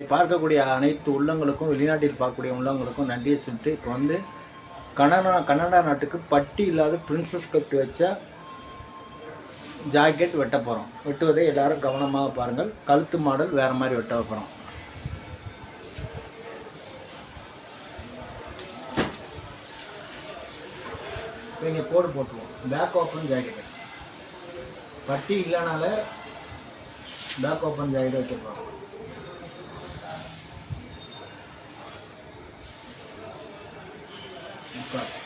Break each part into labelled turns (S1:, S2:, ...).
S1: பார்க்கக்கூடிய அனைத்து உள்ளங்களுக்கும் வெளிநாட்டில் பார்க்கக்கூடிய உள்ளங்களுக்கும் நன்றியை சொல்லிட்டு இப்போ வந்து கனடா கனடா நாட்டுக்கு பட்டி இல்லாத பிரின்சஸ் கட் வச்ச ஜாக்கெட் வெட்ட போகிறோம் வெட்டுவதை எல்லாரும் கவனமாக பாருங்கள். கழுத்து மாடல் வேறு மாதிரி வெட்ட போகிறோம் இங்கே போடு போட்டுருவோம். பேக் ஓப்பன் ஜாக்கெட் பட்டி இல்லைனால பேக் ஓப்பன் ஜாக்கெட் வைக்க போகிறோம் முக்கால்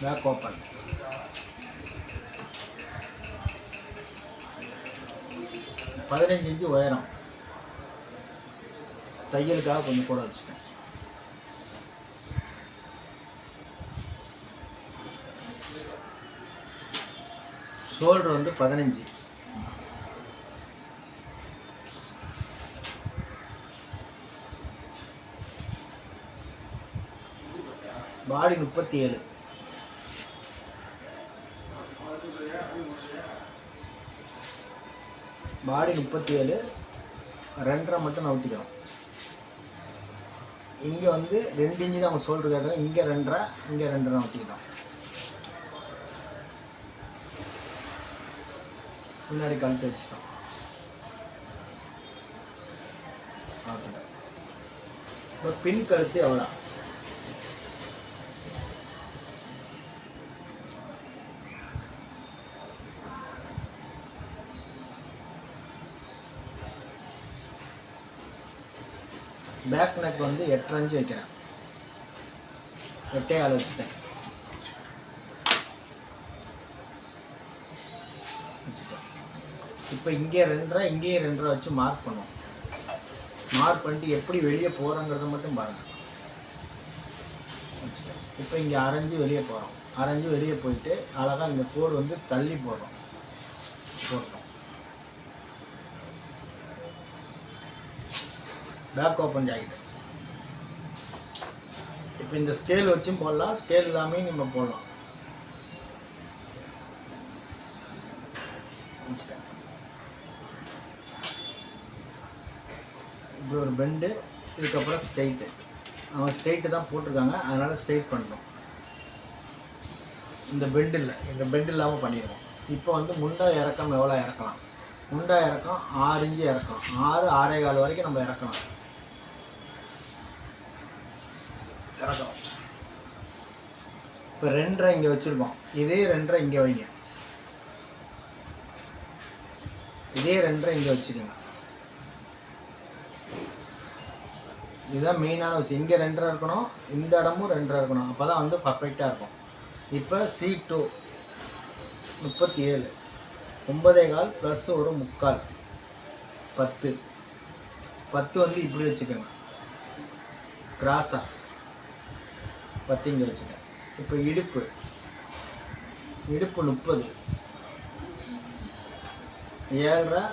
S1: பேக் ஓப்பன் பதினஞ்சு இன்ச்சு உயரம். தையலுக்காக கொஞ்சம் கூட வச்சுட்டேன். ஷோல்டர் வந்து பதினஞ்சு. பாடி முப்பத்தி ஏழு பாடி முப்பத்தி ஏழு ரெண்டரை மட்டும் நவுத்திக்கிறோம் இங்கே வந்து ரெண்டு இன்ச்சு தான் அவங்க ஷோல்டர் கேட்குறோம் இங்கே ரெண்டரை இங்கே ரெண்டரை நவுத்திக்கிறோம் முன்னாடி கழுத்து வச்சுட்டோம். இப்போ பின் கழுத்து எவ்வளோ? பேக் நெக் வந்து எட்டரை இன்ச்சு வைக்கிறேன். எட்டே ஆள் வச்சுட்டேன். இப்போ இங்கே ரெண்டரை இங்கேயே ரெண்டரை வச்சு மார்க் பண்ணுவோம். மார்க் பண்ணிட்டு எப்படி வெளியே போகிறோங்கிறத மட்டும் பாருங்கள் இப்போ இங்கே அரைஞ்சி வெளியே போகிறோம் அரைஞ்சி வெளியே போயிட்டு அழகாக இந்த கோடு வந்து தள்ளி போடுறோம். போடுறோம். பேக் ஓப்பன் ஜாக்கெட் இப்போ இந்த ஸ்கேல் வச்சும் போடலாம். ஸ்கேல் இல்லாமல் நம்ம போடலாம். இப்படி ஒரு பெண்டு இதுக்கப்புறம் ஸ்ட்ரைட்டு அவங்க ஸ்ட்ரைட்டு தான் போட்டிருக்காங்க. அதனால் ஸ்ட்ரைட் பண்ணுறோம் இந்த பெண்டு இல்லை. இந்த பெண்டு இல்லாமல் பண்ணிடுவோம் இப்போ வந்து முண்டா இறக்கம் எவ்வளோ இறக்கலாம்? முண்டா இறக்கம் ஆறு இன்ச்சு இறக்கம். ஆறு ஆறே கால் வரைக்கும் நம்ம இறக்கலாம். இறக்கலாம் இப்போ ரெண்டரை இங்கே வச்சுருக்கோம். இதே ரெண்டரை இங்கே வைங்க. இதே ரெண்டரை இங்கே வச்சுக்கோங்க. இதுதான் மெயினான விஷயம். இங்கே ரெண்டரை இருக்கணும் இந்த இடமும் ரெண்டரை இருக்கணும். அப்போ தான் வந்து பர்ஃபெக்டாக இருக்கும். இப்போ சி டூ முப்பத்தி ஏழு ஒன்பதே கால் ப்ளஸ் ஒரு முக்கால். பத்து. பத்து வந்து இப்படி வச்சுக்கோங்க. கிராஸாக பத்து இங்கே வச்சுக்கேன் இப்போ இடுப்பு. இடுப்பு முப்பது. ஏழரை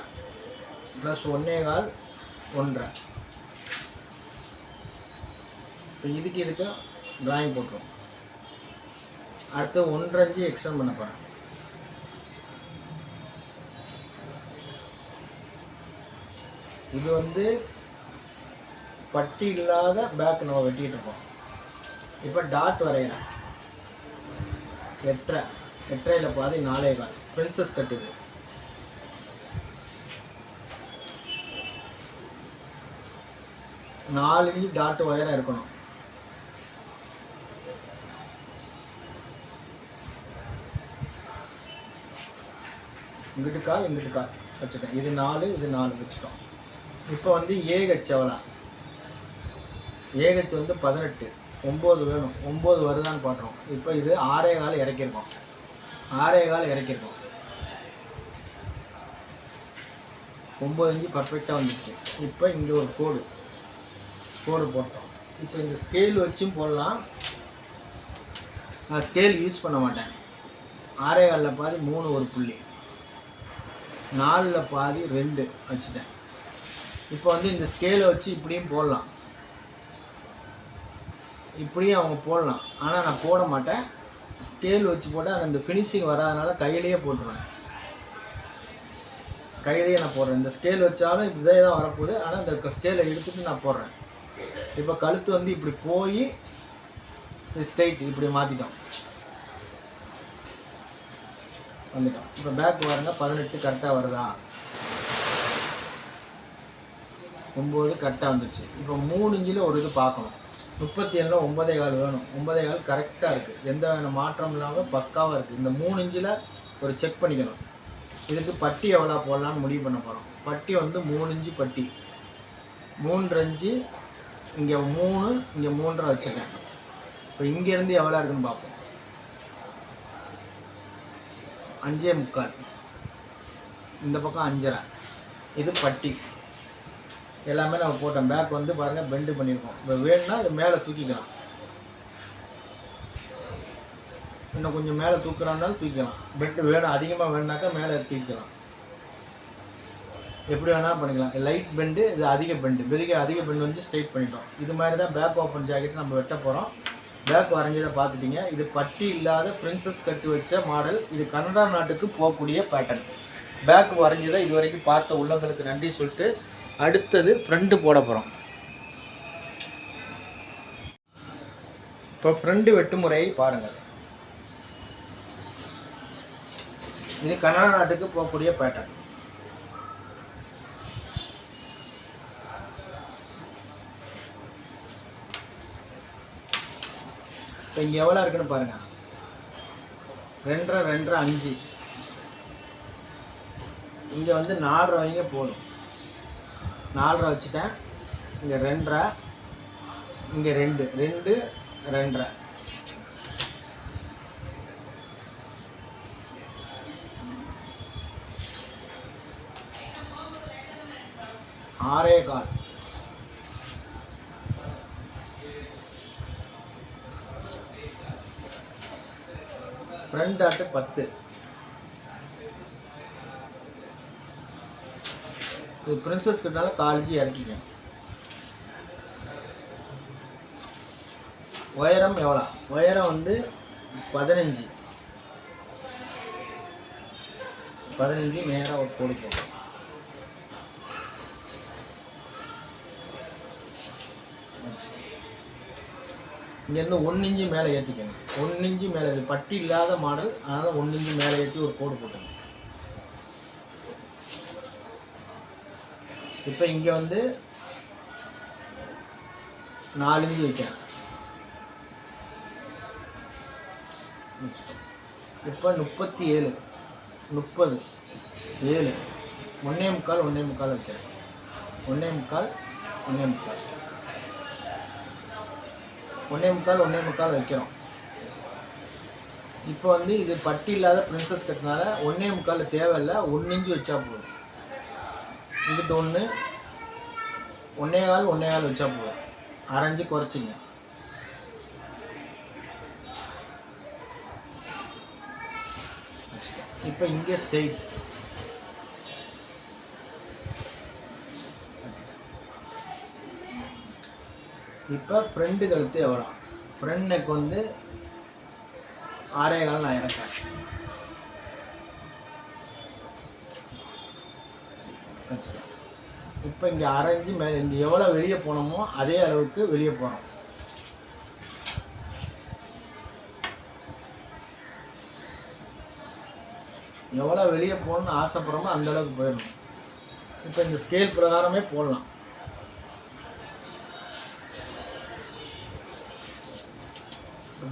S1: ப்ளஸ் ஒன்றே கால் ஒன்றரை. இப்போ இதுக்கு இதுக்கு டிராயிங் போட்டுரும் அடுத்து ஒன்றரை அஞ்சு எக்ஸ்டெண்ட் பண்ண போகிறேன் இது வந்து பட்டி இல்லாத பேக் நம்ம வெட்டிகிட்டு இருக்கோம். இப்போ டாட் வரைகிறேன். எட்டரை. எட்டரையில் பாதி நாலே கால் பிரின்சஸ் கட்டுது நாலு டாட் உயரம் இருக்கணும். இங்கிட்டு கால் இங்கிட்டு கால் வச்சுட்டேன். இது நாலு இது நாலு வச்சுட்டோம். இப்போ வந்து ஏகச் எவ்வளோ ஏகச் வந்து பதினெட்டு. ஒம்பது வேணும். ஒம்பது வருதான்னு பார்க்குறோம். இப்போ இது ஆறே கால் இறக்கியிருக்கோம். ஆறே கால் இறக்கியிருக்கோம். ஒம்பது அஞ்சு பர்ஃபெக்டாக வந்துச்சு. இப்போ இங்கே ஒரு கோடு. கோடு போட்டோம். இப்போ இந்த ஸ்கேல் வச்சும் போடலாம். நான் ஸ்கேல் யூஸ் பண்ண மாட்டேன். ஆறே காலில் பாதி மூணு ஒரு புள்ளி. நாலில் பாதி ரெண்டு வச்சுட்டேன். இப்போ வந்து இந்த ஸ்கேலை வச்சு இப்படியும் போடலாம். இப்படியும் அவங்க போடலாம். ஆனால் நான் போட மாட்டேன். ஸ்கேல் வச்சு போட்டால் அந்த ஃபினிஷிங் வராதனால கையிலேயே போட்டுருவேன். கையிலேயே நான் போடுறேன். இந்த ஸ்கேல் வச்சாலும் இதே தான் வரப்போகுது. ஆனால் இந்த ஸ்கேலை எடுத்துட்டு நான் போடுறேன். இப்போ கழுத்து வந்து இப்படி போய் ஸ்ட்ரைட் இப்படி மாற்றிட்டோம் வந்துட்டோம். இப்போ பேக் பாருங்க பதினெட்டு கரெக்டாக வருதா? ஒம்பது கரெக்டாக வந்துடுச்சு இப்போ மூணு இஞ்சில் ஒரு இது பார்க்கணும். முப்பத்தி ஏழில் ஒன்பதே கால் வேணும். ஒன்பதே கால் கரெக்டாக இருக்குது எந்த மாற்றம் இல்லாமல் பக்காவாக இருக்குது இந்த மூணு இஞ்சில் ஒரு செக் பண்ணிக்கணும். இதுக்கு பட்டி எவ்வளோ போடலான்னு முடிவு பண்ண போகிறோம் பட்டி வந்து மூணு இஞ்சி பட்டி. மூன்று இன்ச்சு இங்கே மூணு இங்கே மூன்றரை வச்சுருக்கேன். இப்போ இங்கேருந்து எவ்வளோ இருக்குன்னு பார்ப்போம். அஞ்சே முக்கால். இந்த பக்கம் அஞ்சரை. இது பட்டி. எல்லாமே நம்ம போட்டோம். பேக் வந்து பாருங்கள் பெண்டு பண்ணியிருக்கோம் இப்போ வேணும்னா இது மேலே தூக்கிக்கலாம். இன்னும் கொஞ்சம் மேலே தூக்குறாஇருந்தாலும் தூக்கிக்கலாம். பெண்டு வேணும் அதிகமாக வேணுனாக்கா மேலே தூக்கிக்கலாம். எப்படி வேணாலும் பண்ணிக்கலாம். லைட் பெண்டு இது அதிக பெண்டு பெருக அதிக பெண்டு வந்து ஸ்ட்ரைட் பண்ணிட்டோம். இது மாதிரி தான் பேக் ஓப்பன் ஜாக்கெட் நம்ம வெட்ட போகிறோம் பேக் வரைஞ்சதை பார்த்துட்டீங்க. இது பட்டி இல்லாத பிரின்சஸ் கட்டு வச்ச மாடல் இது கனடா நாட்டுக்கு போகக்கூடிய பேட்டர்ன் பேக் வரைஞ்சதை இது வரைக்கும் பார்த்த உள்ளங்களுக்கு நன்றி சொல்லிட்டு அடுத்தது ஃப்ரண்ட்டு போட போகிறோம் இப்போ ஃப்ரண்ட்டு வெட்டுமுறையை பாருங்கள். இது கனடா நாட்டுக்கு போகக்கூடிய பேட்டர்ன் இப்போ இங்கே எவ்வளோ இருக்குன்னு பாருங்க. ரெண்டரை ரெண்டரை அஞ்சு. இங்கே வந்து நாலரை வைங்க போதும் நாலரை வச்சுட்டேன். இங்கே ரெண்டரை இங்கே ரெண்டு ரெண்டு ரெண்டரை. ஆறே கால். ஃப்ரண்ட் ஆட்டு பத்து. இது பிரின்சஸ் கிட்டால காலேஜ் இறக்கிங்க. உயரம் எவ்வளோ? உயரம் வந்து பதினஞ்சு. பதினஞ்சு நேராக ஒரு கோடு இங்கேருந்து ஒன்று இன்ச்சு மேலே ஏற்றிக்கணும் ஒன்று இன்ச்சு மேலே இது பட்டி இல்லாத மாடல் அதனால் ஒன்று இன்ச்சு மேலே ஏற்றி ஒரு கோடு போட்டணும் இப்போ இங்கே வந்து நாலு இன்ச்சு வைக்கிறேன். இப்போ முப்பத்தி ஏழு முப்பது ஏழு. ஒன்றே முக்கால் ஒன்றே முக்கால் வைக்கிறேன். ஒன்றே முக்கால் ஒன்றே முக்கால். ஒன்றே முக்கால் ஒன்றே முக்கால் வைக்கிறோம். இப்போ வந்து இது பட்டி இல்லாத பிரின்சஸ் கட்டினால ஒன்றே முக்கால் தேவையில்லை ஒன்று இன்ச்சு வச்சா போதும். இங்கிட்ட ஒன்று ஒன்றே கால் ஒன்றே கால் வச்சா போதும். அரைஞ்சி குறைச்சிங்க. இப்போ இங்கே ஸ்டெயிட் இப்போ ஃப்ரெண்டு கழுத்து எவ்வளோ? ஃப்ரெண்டுக்கு நெக் வந்து ஆறே கால் நான் இறக்கேன் இப்போ இங்கே அரைஞ்சி மேலே இங்கே எவ்வளோ வெளியே போனோமோ அதே அளவுக்கு வெளியே போகிறோம் எவ்வளோ வெளியே போகணுன்னு ஆசைப்படுறோமோ அந்த அளவுக்கு போயிடணும். இப்போ இந்த ஸ்கேல் பிரகாரமே போடலாம்.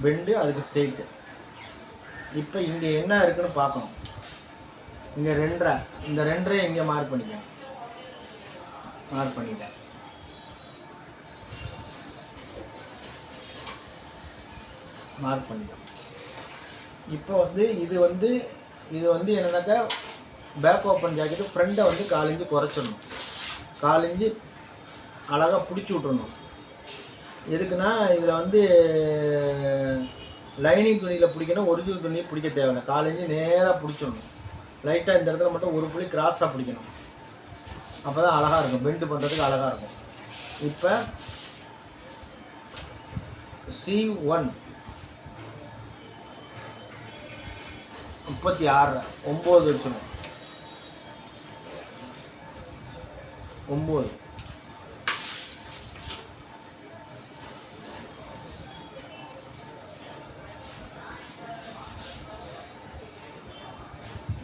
S1: பெண்டு அதுக்கு ஸ்ட்ரெயிட்டு இப்போ இங்கே என்ன இருக்குன்னு பார்க்கணும். இங்கே ரெண்டரை. இந்த ரெண்டரை இங்கே மார்க் பண்ணிக்க மார்க் பண்ணிட்டேன். மார்க் பண்ணிட்டேன் இப்போ வந்து இது வந்து இது வந்து என்னென்னாக்கா பேக் ஓப்பன் ஜாக்கெட்டு ஃப்ரெண்டை வந்து காலிஞ்சு குறைச்சிடணும். காலிஞ்சு அழகாக பிடிச்சி விட்றணும் எதுக்குன்னா இதில் வந்து லைனிங் துணியில் பிடிக்கணும் ஒரிஜினல் துணியை பிடிக்க தேவையில்லை. காலேஜ் நேராக பிடிச்சிடணும். லைட்டாக இந்த இடத்துல மட்டும் ஒரு புள்ளி கிராஸாக பிடிக்கணும். அப்போ தான் அழகாக இருக்கும். பெண்டு பண்ணுறதுக்கு அழகாக இருக்கும். இப்போ சி ஒன் முப்பத்தி ஆறு. ஒம்பது வச்சுக்கணும். ஒம்பது.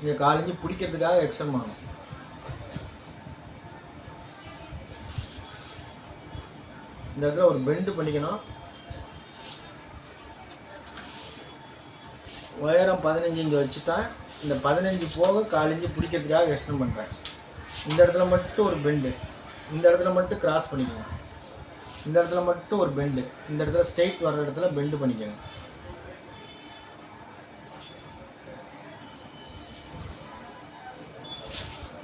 S1: இங்கே காலேஜ் பிடிக்கிறதுக்காக எக்ஸ்டன் பண்ணணும். இந்த இடத்துல ஒரு பெண்டு பண்ணிக்கணும். உயரம் பதினஞ்சு இங்கே வச்சுட்டேன். இந்த பதினஞ்சு போக காலேஜ் பிடிக்கிறதுக்காக எக்ஸ்டன் பண்ணுறேன் இந்த இடத்துல மட்டும் ஒரு பெண்டு இந்த இடத்துல மட்டும் கிராஸ் பண்ணிக்கணும். இந்த இடத்துல மட்டும் ஒரு பெண்டு இந்த இடத்துல ஸ்ட்ரெயிட் வர்ற இடத்துல பெண்டு பண்ணிக்கணும்.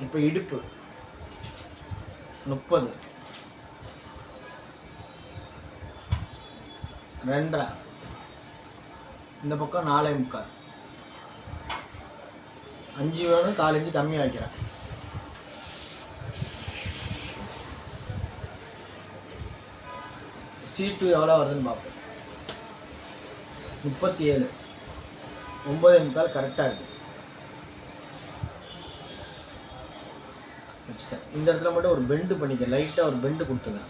S1: இப்போ இடுப்பு. முப்பது. ரெண்டரை. இந்த பக்கம் நாலே முக்கால். அஞ்சு வேணும் காலஞ்சு கம்மி வைக்கிறேன். சீட்டு எவ்வளோ வருதுன்னு பார்ப்போம். முப்பத்தி ஏழு. ஒம்பதே முக்கால் கரெக்டாக இருக்குது இந்த இடத்துல மட்டும் ஒரு பெண்டு பண்ணிக்க லைட்டாக ஒரு பெண்டு கொடுத்துங்க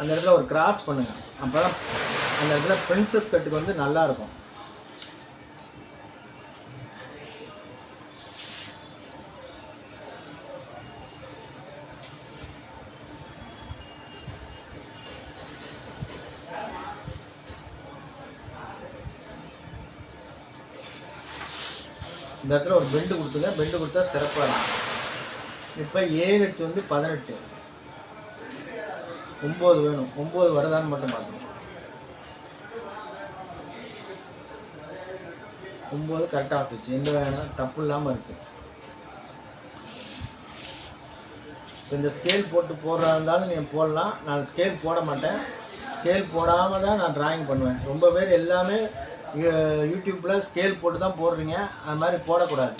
S1: அந்த இடத்துல ஒரு கிராஸ் பண்ணுங்க. அப்போ தான் அந்த இடத்துல பிரின்சஸ் கட்டுக்கு வந்து நல்லாயிருக்கும் இந்த இடத்துல ஒரு பெண்டு கொடுத்துங்க. பெண்டு கொடுத்தா சிறப்பாக இருக்கும். இப்போ ஏஹெச் வந்து பதினெட்டு. ஒம்பது வேணும். ஒம்பது வரதான்னு மட்டும் பார்க்கணும் ஒம்பது கரெக்டாக வந்துச்சு எந்த வேணும் தப்பு இல்லாமல் இருக்குது இப்போ இந்த ஸ்கேல் போட்டு போடுறதா இருந்தாலும் நீங்கள் போடலாம். நான் ஸ்கேல் போட மாட்டேன். ஸ்கேல் போடாமல் தான் நான் டிராயிங் பண்ணுவேன். ரொம்ப பேர் எல்லாமே யூடியூப்பில் ஸ்கேல் போட்டு தான் போடுறீங்க. அது மாதிரி போடக்கூடாது.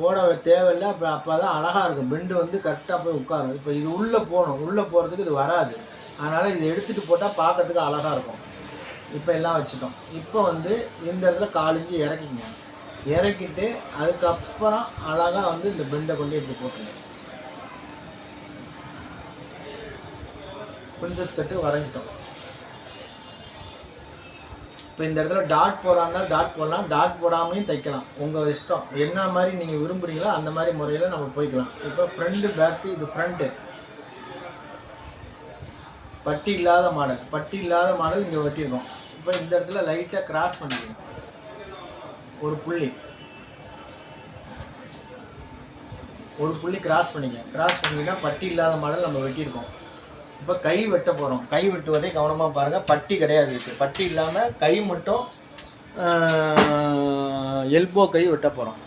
S1: போட தேவையில்லை. அப்போ அப்போ தான் அழகாக இருக்கும். பெண்டு வந்து கரெக்டாக போய் உட்காரும். இப்போ இது உள்ளே போகணும். உள்ளே போகிறதுக்கு இது வராது. அதனால் இது எடுத்துகிட்டு போட்டால் பார்க்கறதுக்கு அழகாக இருக்கும். இப்போ எல்லாம் வச்சுட்டோம். இப்போ வந்து இந்த இடத்துல காலிஞ்சு இறக்கிங்க. இறக்கிட்டு அதுக்கப்புறம் அழகாக வந்து இந்த பெண்டை கொண்டு எடுத்து போட்டுருங்க. பிரின்சஸ் கட்டு வரைஞ்சிட்டோம். இப்போ இந்த இடத்துல டாட் போடாமல் டாட் போடலாம் டாட் போடாமையும் தைக்கலாம். உங்கள் இஷ்டம். என்ன மாதிரி நீங்கள் விரும்புகிறீங்களோ அந்த மாதிரி முறையில் நம்ம போய்க்கலாம். இப்போ ஃப்ரண்ட்டு பேக்கு இது ஃப்ரண்ட்டு பட்டி இல்லாத மாடல். பட்டி இல்லாத மாடல் இங்கே வெட்டியிருக்கோம் இப்போ இந்த இடத்துல லைட்டாக கிராஸ் பண்ணிக்கணும். ஒரு புள்ளி. ஒரு புள்ளி கிராஸ் பண்ணிக்க கிராஸ் பண்ணிங்கன்னா பட்டி இல்லாத மாடல் நம்ம வெட்டியிருக்கோம். இப்போ கை வெட்ட போகிறோம் கை வெட்டுவதை கவனமாக பாருங்கள் பட்டி கிடையாது இருக்குது பட்டி இல்லாமல் கை மட்டும் எல்போ கை வெட்ட போகிறோம்